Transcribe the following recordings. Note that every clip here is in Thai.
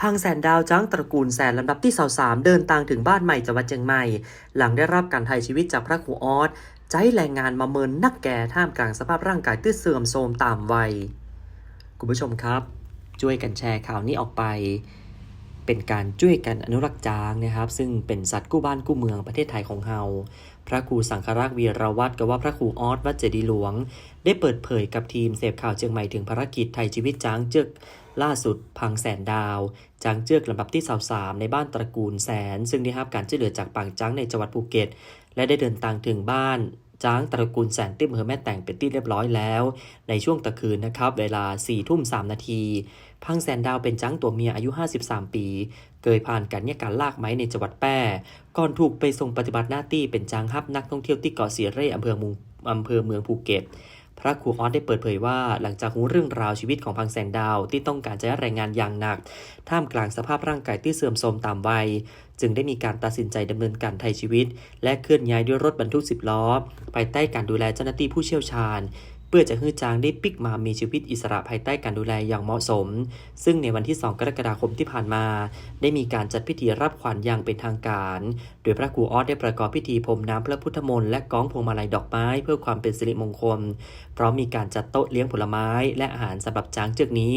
พังแสนดาวจ้างตระกูลแสนลำดับที่สาสามเดินทางถึงบ้านใหม่จังหวัดเชียงใหม่ หลังได้รับการไถ่ชีวิตจากพระครูออสใจแรงงานมาเมินนักแก่ท่ามกลางสภาพร่างกายที่เสื่อมโทรมตามวัย คุณผู้ชมครับ ช่วยกันแชร์ข่าวนี้ออกไป เป็นการช่วยกันอนุรักษ์ช้างนะครับ ซึ่งเป็นสัตว์กู้บ้านกู้เมืองประเทศไทยของเฮาพระครูสังฆรักษ์วีรวัตรกับว่าพระครูออสวัดเจดีหลวง ได้เปิดเผยกับทีมเสพข่าวเชียงใหม่ถึงภารกิจไทยชีวิตจ้างเจือกล่าสุดพังแสนดาวจ้างเจือกลำดับที่23ในบ้านตระกูลแสน ซึ่งได้รับการช่วยเหลือจากปางจ้างในจังหวัดภูเก็ต และได้เดินทางถึงบ้าน จ้างตระกูลแสนติ้มเฮอแม่แต่งเป็นที่เรียบร้อยแล้ว ในช่วงตะคืนนะครับ เวลา4ทุ่มสนาที พังแสนดาวเป็นจ้างตัวเมียอายุ 53 ปี เกยผ่านการเนี่ยการลากไม้ในจังหวัดแปรก่อนถูกไปส่งปฏิบัติหน้าที่เป็นจ้างฮับนักท่องเที่ยวที่เกาะสีเร่อำเภอมุงอำเภอเมืองภูเก็ต พระครูออสได้เปิดเผยว่า หลังจากรู้เรื่องราวชีวิตของพังแสงดาวที่ต้องการจะให้แรงงานอย่างหนัก ท่ามกลางสภาพร่างกายที่เสื่อมโทรมตามวัย จึงได้มีการตัดสินใจดำเนินการไทยชีวิต และเคลื่อนย้ายด้วยรถบรรทุก 10 ล้อ ภายใต้การดูแลเจ้าหน้าที่ผู้เชี่ยวชาญ เพื่อจะให้จางได้ปิกมามีชีวิตอิสระภายใต้การดูแลอย่างเหมาะสม ซึ่งในวันที่ 2 กรกฎาคมที่ผ่านมา ได้มีการจัดพิธีรับขวัญอย่างเป็นทางการ โดยพระครูออสได้ประกอบพิธีพรมน้ำพระพุทธมนต์และก้องพวงมาลัยดอกไม้เพื่อความเป็นสิริมงคล พร้อมมีการจัดโต๊ะเลี้ยงผลไม้และอาหารสำหรับจ้างเจือกนี้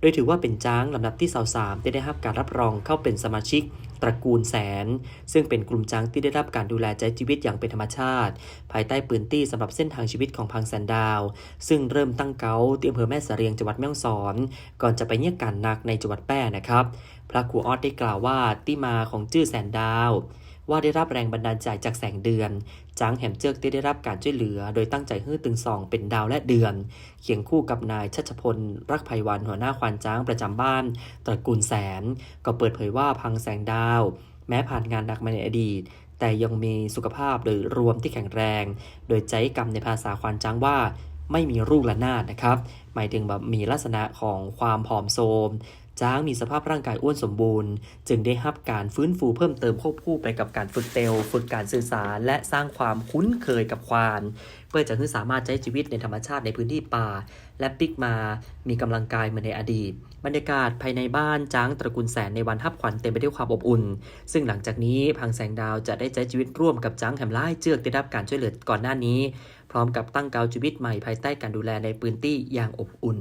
โดยถือว่าเป็นจ้างลำดับที่23ที่ได้รับการรับรองเข้าเป็นสมาชิก ตระกูลแสน ซึ่งเป็นกลุ่มจ้างที่ได้รับการดูแลใจชีวิตอย่างเป็นธรรมชาติ ภายใต้ปืนตี้สำหรับเส้นทางชีวิตของพังแสนดาว ซึ่งเริ่มตั้งเกาที่อำเภอแม่เสรียงจังหวัดแม่ฮ่องสอน ก่อนจะไปเยี่ยกการหนักในจังหวัดแป้นะครับ พระครูออดได้กล่าวว่าที่มาของชื่อแสนดาว ว่าได้รับแรงบันดาลใจจากแสงเดือน จางแหมเจือกที่ได้รับการช่วยเหลือ โดยตั้งใจฮื้อตึงสองเป็นดาวและเดือน เคียงคู่กับนายชัชพล รักภัยวันหัวหน้าควานจ้างประจำบ้านตระกูลแสน ก็เปิดเผยว่าพังแสงดาว แม้ผ่านงานหนักมาในอดีตแต่ยังมีสุขภาพโดยรวมที่แข็งแรง โดยใจกรรมในภาษาควานจ้างว่าไม่มีรูกละนาดนะครับ หมายถึงแบบมีลักษณะของความผอมโทรม จ้างมีสภาพร่างกายอ้วนสมบูรณ์ จึงได้รับการฟื้นฟูเพิ่มเติมควบคู่ไปกับการฝึกเตลฝึกการสื่อสาร และสร้างความคุ้นเคยกับควาน เพื่อจะให้สามารถใช้ชีวิตในธรรมชาติในพื้นที่ป่า และปิกมามีกำลังกายเหมือนในอดีต บรรยากาศภายในบ้านจ้างตระกูลแสนในวันทับขวัญเต็มไปด้วยความอบอุ่น ซึ่งหลังจากนี้พังแสงดาวจะได้ใช้ชีวิตร่วมกับจ้างแหมไล่เจือกได้รับการช่วยเหลือก่อนหน้านี้ พร้อมกับตั้งเกาชีวิตใหม่ภายใต้การดูแลในพื้นที่อย่างอบอุ่น